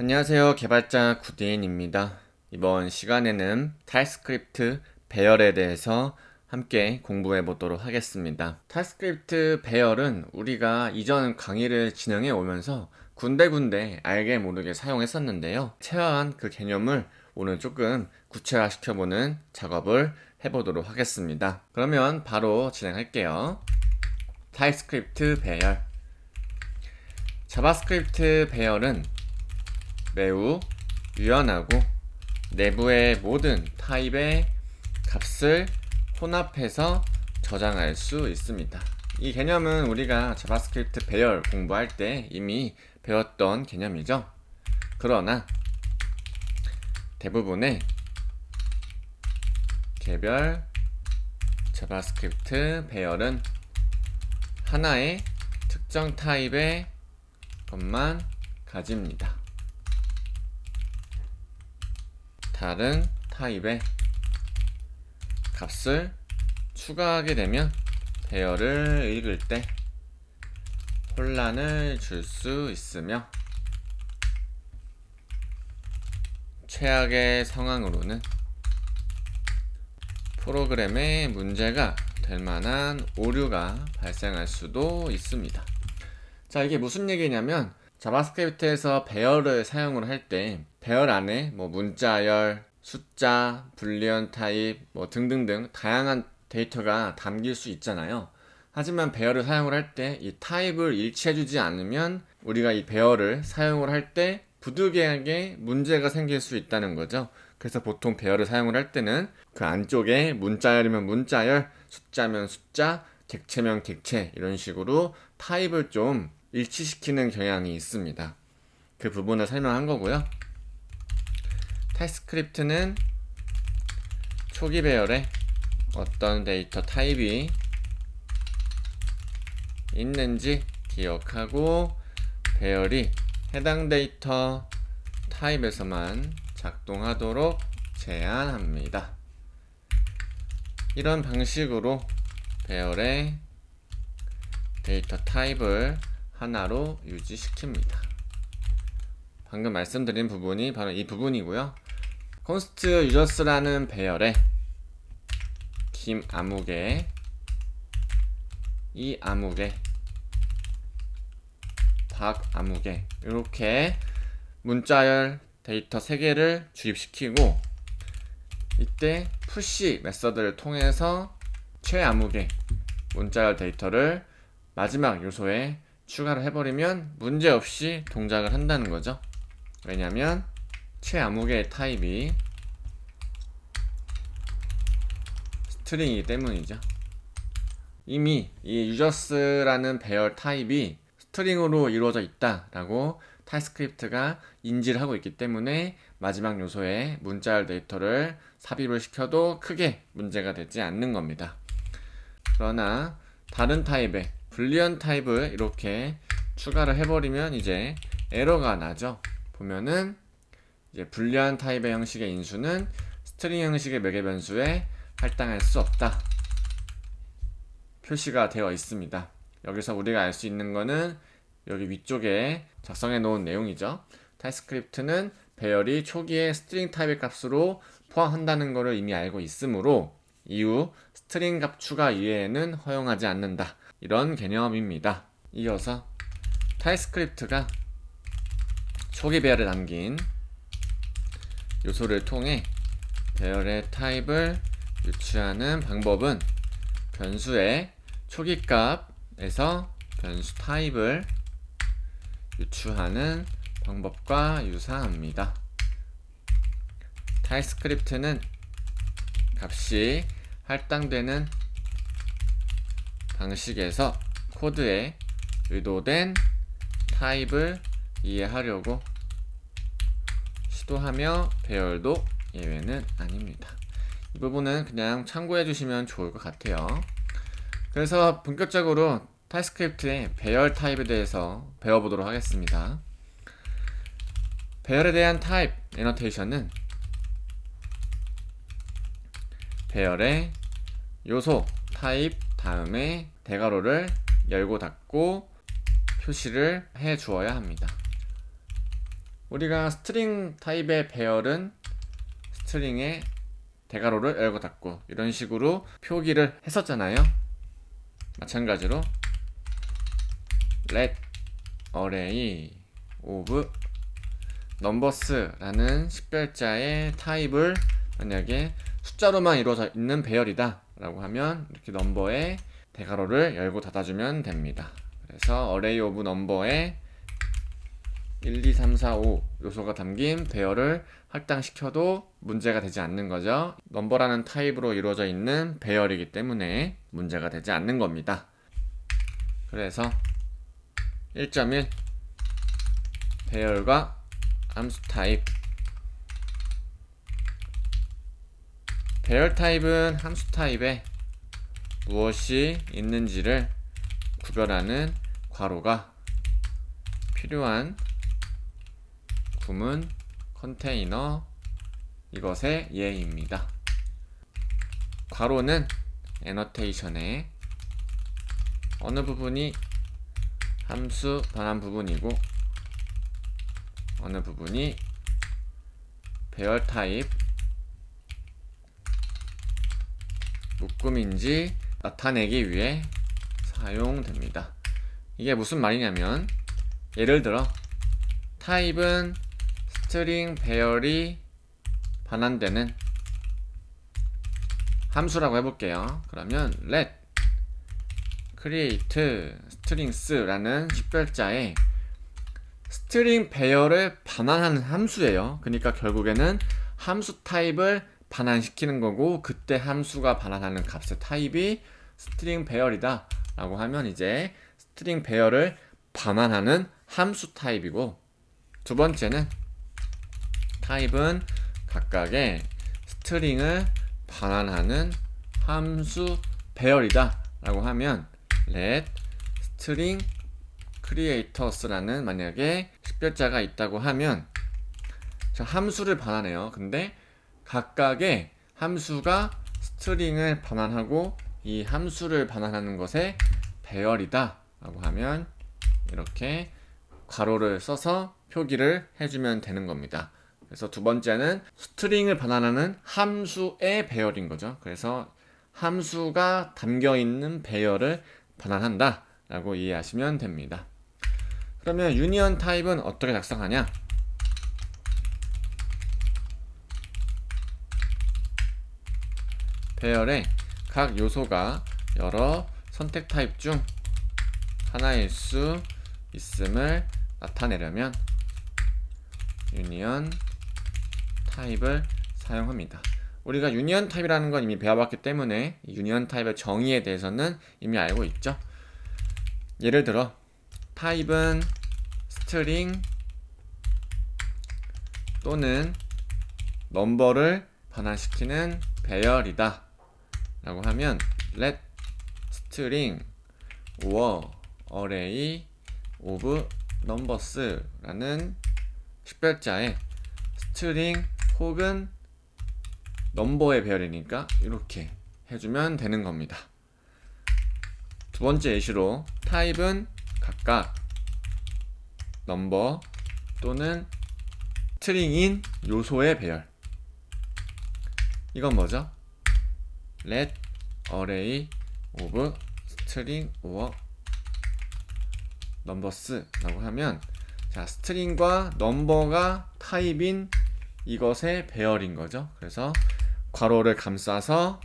안녕하세요. 개발자 구디인입니다. 이번 시간에는 타입스크립트 배열에 대해서 함께 공부해 보도록 하겠습니다. 타입스크립트 배열은 우리가 이전 강의를 진행해 오면서 군데군데 알게 모르게 사용했었는데요. 체화한 그 개념을 오늘 조금 구체화 시켜보는 작업을 해보도록 하겠습니다. 그러면 바로 진행할게요. 타입스크립트 배열. 자바스크립트 배열은 매우 유연하고 내부의 모든 타입의 값을 혼합해서 저장할 수 있습니다. 이 개념은 우리가 자바스크립트 배열 공부할 때 이미 배웠던 개념이죠. 그러나 대부분의 개별 자바스크립트 배열은 하나의 특정 타입의 것만 가집니다. 다른 타입의 값을 추가하게 되면 배열을 읽을 때 혼란을 줄 수 있으며 최악의 상황으로는 프로그램에 문제가 될 만한 오류가 발생할 수도 있습니다. 자, 이게 무슨 얘기냐면 자바스크립트에서 배열을 사용을 할 때 배열 안에 뭐 문자열, 숫자, 불리언 타입 뭐 등등등 다양한 데이터가 담길 수 있잖아요. 하지만 배열을 사용을 할 때 이 타입을 일치해주지 않으면 우리가 이 배열을 사용을 할 때 부득이하게 문제가 생길 수 있다는 거죠. 그래서 보통 배열을 사용을 할 때는 그 안쪽에 문자열이면 문자열, 숫자면 숫자, 객체면 객체 이런 식으로 타입을 좀 일치시키는 경향이 있습니다. 그 부분을 설명한 거고요. 타입스크립트는 초기 배열에 어떤 데이터 타입이 있는지 기억하고 배열이 해당 데이터 타입에서만 작동하도록 제한합니다. 이런 방식으로 배열의 데이터 타입을 하나로 유지시킵니다. 방금 말씀드린 부분이 바로 이 부분이고요. const users라는 배열에 김 아무개 이 아무개 박 아무개 이렇게 문자열 데이터 3개를 주입시키고 이때 푸시 메서드를 통해서 최아무개 문자열 데이터를 마지막 요소에 추가를 해버리면 문제없이 동작을 한다는 거죠. 왜냐하면 최아무개의 타입이 스트링이기 때문이죠. 이미 이 유저스라는 배열 타입이 스트링으로 이루어져 있다라고 타입스크립트가 인지를 하고 있기 때문에 마지막 요소에 문자열 데이터를 삽입을 시켜도 크게 문제가 되지 않는 겁니다. 그러나 다른 타입의 불리언 타입을 이렇게 추가를 해버리면 이제 에러가 나죠. 보면은 이제 불리한 타입의 형식의 인수는 스트링 형식의 매개 변수에 할당할 수 없다. 표시가 되어 있습니다. 여기서 우리가 알 수 있는 거는 여기 위쪽에 작성해 놓은 내용이죠. 타입스크립트는 배열이 초기에 스트링 타입의 값으로 포함한다는 것을 이미 알고 있으므로 이후 스트링 값 추가 이외에는 허용하지 않는다. 이런 개념입니다. 이어서 타입스크립트가 초기 배열에 담긴 요소를 통해 배열의 타입을 유추하는 방법은 변수의 초기 값에서 변수 타입을 유추하는 방법과 유사합니다. 타입스크립트는 값이 할당되는 방식에서 코드에 의도된 타입을 이해하려고 시도하며 배열도 예외는 아닙니다. 이 부분은 그냥 참고해 주시면 좋을 것 같아요. 그래서 본격적으로 타입스크립트의 배열 타입에 대해서 배워보도록 하겠습니다. 배열에 대한 타입 애너테이션은 배열의 요소 타입 다음에 대괄호를 열고 닫고 표시를 해 주어야 합니다. 우리가 스트링 타입의 배열은 스트링의 대괄호를 열고 닫고 이런 식으로 표기를 했었잖아요. 마찬가지로 let array of numbers라는 식별자의 타입을 만약에 숫자로만 이루어져 있는 배열이다 라고 하면 이렇게 넘버에 대괄호를 열고 닫아주면 됩니다. 그래서 array of number에 1, 2, 3, 4, 5 요소가 담긴 배열을 할당시켜도 문제가 되지 않는 거죠. 넘버라는 타입으로 이루어져 있는 배열이기 때문에 문제가 되지 않는 겁니다. 그래서 1.1 배열과 함수 타입 배열 타입은 함수 타입에 무엇이 있는지를 구별하는 괄호가 필요한 구문 컨테이너 이것의 예입니다. 괄호는 애너테이션의 어느 부분이 함수 반환 부분이고 어느 부분이 배열 타입 묶음인지 나타내기 위해 사용됩니다. 이게 무슨 말이냐면 예를 들어 타입은 스트링 배열이 반환되는 함수라고 해볼게요. 그러면 let create strings라는 식별자에 스트링 배열을 반환하는 함수예요. 그러니까 결국에는 함수 타입을 반환시키는 거고 그때 함수가 반환하는 값의 타입이 스트링 배열이다 라고 하면 이제 스트링 배열을 반환하는 함수 타입이고 두 번째는 타입은 각각의 스트링을 반환하는 함수 배열이다 라고 하면 let string creators라는 만약에 식별자가 있다고 하면 자 함수를 반환해요 근데 각각의 함수가 스트링을 반환하고 이 함수를 반환하는 것에 배열이다 라고 하면 이렇게 괄호를 써서 표기를 해주면 되는 겁니다. 그래서 두 번째는 스트링을 반환하는 함수의 배열인 거죠. 그래서 함수가 담겨 있는 배열을 반환한다 라고 이해하시면 됩니다. 그러면 유니언 타입은 어떻게 작성하냐? 배열의 각 요소가 여러 선택 타입 중 하나일 수 있음을 나타내려면 유니언 타입을 사용합니다. 우리가 유니언 타입이라는 건 이미 배워봤기 때문에 유니언 타입의 정의에 대해서는 이미 알고 있죠. 예를 들어 타입은 스트링 또는 넘버를 반환시키는 배열이다 라고 하면 let string or array of numbers 라는 식별자에 스트링 혹은 넘버의 배열이니까 이렇게 해주면 되는 겁니다. 두 번째 예시로 타입은 각각 넘버 또는 스트링인 요소의 배열 이건 뭐죠? let array of string or numbers라고 하면 자 스트링과 넘버가 타입인 이것의 배열인 거죠. 그래서 괄호를 감싸서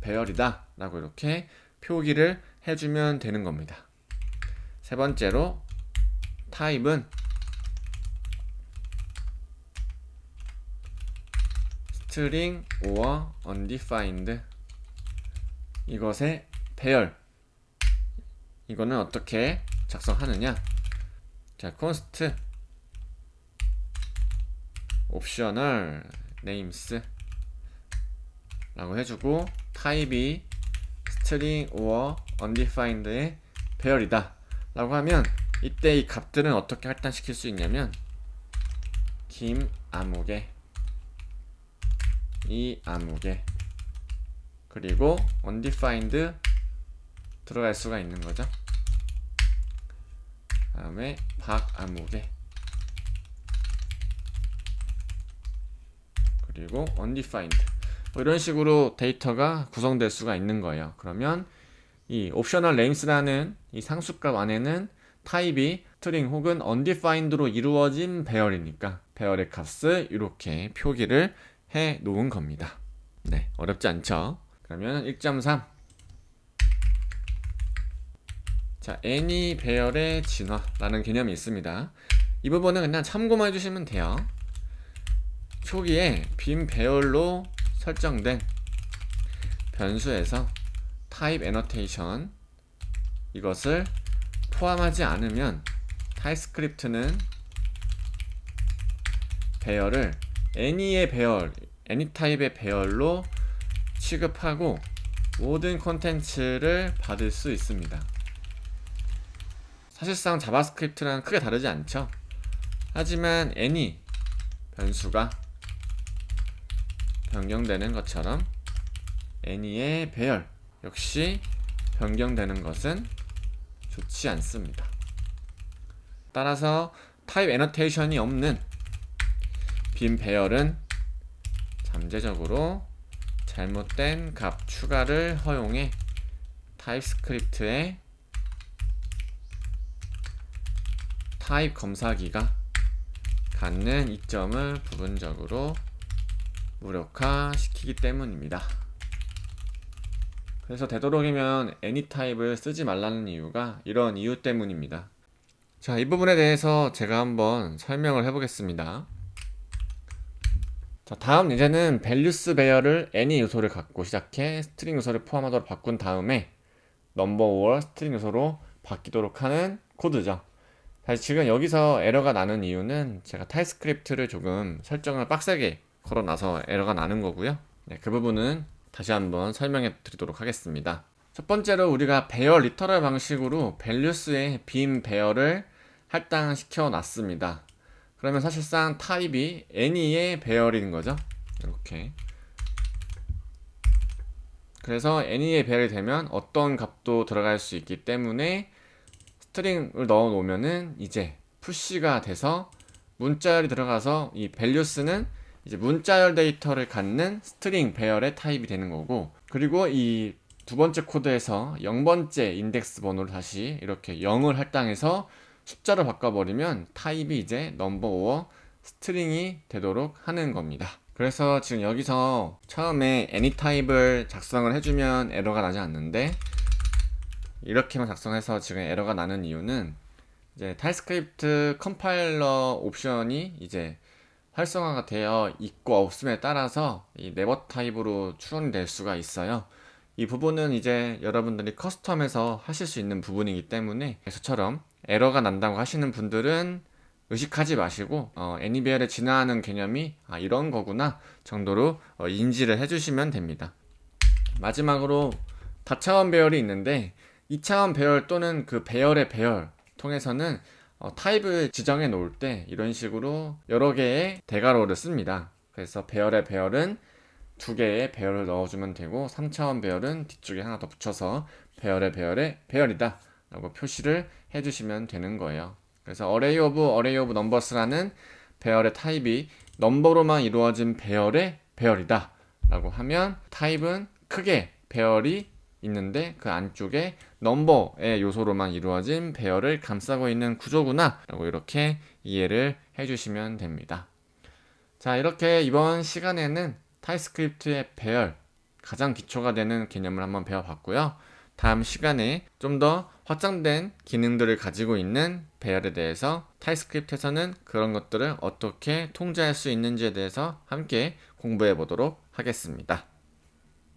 배열이다 라고 이렇게 표기를 해주면 되는 겁니다. 세 번째로 타입은 string or undefined. 이것의 배열. 이거는 어떻게 작성하느냐? 자 const optional names 라고 해주고 타입이 string or undefined의 배열이다 라고 하면 이때 이 값들은 어떻게 할당시킬 수 있냐면 김 아무개 이 아무개 그리고 undefined 들어갈 수가 있는 거죠. 다음에 박 아무개 그리고 undefined 뭐 이런 식으로 데이터가 구성될 수가 있는 거예요. 그러면 이 옵셔널 names라는 이 상수값 안에는 타입이 스트링 혹은 undefined로 이루어진 배열이니까 배열의 값을 이렇게 표기를 해 놓은 겁니다. 네, 어렵지 않죠? 그러면 1.3 자, any 배열의 진화라는 개념이 있습니다. 이 부분은 그냥 참고만 해주시면 돼요. 초기에 빈 배열로 설정된 변수에서 type annotation 이것을 포함하지 않으면 타입스크립트는 배열을 any의 배열, any 타입의 배열로 취급하고 모든 콘텐츠를 받을 수 있습니다. 사실상 자바스크립트랑 크게 다르지 않죠. 하지만 any 변수가 변경되는 것처럼 any의 배열 역시 변경되는 것은 좋지 않습니다. 따라서 타입 애너테이션이 없는 빈 배열은 잠재적으로 잘못된 값 추가를 허용해 타입스크립트의 타입 검사기가 갖는 이점을 부분적으로 무력화시키기 때문입니다. 그래서 되도록이면 any 타입을 쓰지 말라는 이유가 이런 이유 때문입니다. 자, 이 부분에 대해서 제가 한번 설명을 해보겠습니다. 자, 다음 예제는 values 배열을 any 요소를 갖고 시작해 스트링 요소를 포함하도록 바꾼 다음에 number or 스트링 요소로 바뀌도록 하는 코드죠. 사실 지금 여기서 에러가 나는 이유는 제가 타입스크립트를 조금 설정을 빡세게 걸어놔서 에러가 나는 거고요. 네, 그 부분은 다시 한번 설명해 드리도록 하겠습니다. 첫 번째로 우리가 배열 리터럴 방식으로 values의 빈 배열을 할당시켜 놨습니다. 그러면 사실상 타입이 any의 배열인 거죠. 이렇게. 그래서 any의 배열이 되면 어떤 값도 들어갈 수 있기 때문에 스트링을 넣어 놓으면은 이제 푸시가 돼서 문자열이 들어가서 이 values는 이제 문자열 데이터를 갖는 스트링 배열의 타입이 되는 거고 그리고 이 두 번째 코드에서 0번째 인덱스 번호를 다시 이렇게 0을 할당해서 숫자로 바꿔버리면 타입이 이제 넘버 오어 스트링이 되도록 하는 겁니다. 그래서 지금 여기서 처음에 any 타입을 작성을 해주면 에러가 나지 않는데 이렇게만 작성해서 지금 에러가 나는 이유는 이제 타입스크립트 컴파일러 옵션이 이제 활성화가 되어 있고 없음에 따라서 이 네버 타입으로 추론이 될 수가 있어요. 이 부분은 이제 여러분들이 커스텀에서 하실 수 있는 부분이기 때문에 저처럼 에러가 난다고 하시는 분들은 의식하지 마시고 어, 애니비엘에 진화하는 개념이 아, 이런 거구나 정도로 어, 인지를 해주시면 됩니다. 마지막으로 다차원 배열이 있는데 2차원 배열 또는 그 배열의 배열 통해서는 어, 타입을 지정해 놓을 때 이런 식으로 여러 개의 대괄호를 씁니다. 그래서 배열의 배열은 두 개의 배열을 넣어주면 되고 3차원 배열은 뒤쪽에 하나 더 붙여서 배열의 배열의 배열이다 라고 표시를 해주시면 되는 거예요. 그래서 array of array of numbers라는 배열의 타입이 넘버로만 이루어진 배열의 배열이다 라고 하면 타입은 크게 배열이 있는데 그 안쪽에 넘버의 요소로만 이루어진 배열을 감싸고 있는 구조구나 라고 이렇게 이해를 해주시면 됩니다. 자 이렇게 이번 시간에는 타입스크립트의 배열 가장 기초가 되는 개념을 한번 배워봤고요. 다음 시간에 좀 더 확장된 기능들을 가지고 있는 배열에 대해서 타입스크립트에서는 그런 것들을 어떻게 통제할 수 있는지에 대해서 함께 공부해 보도록 하겠습니다.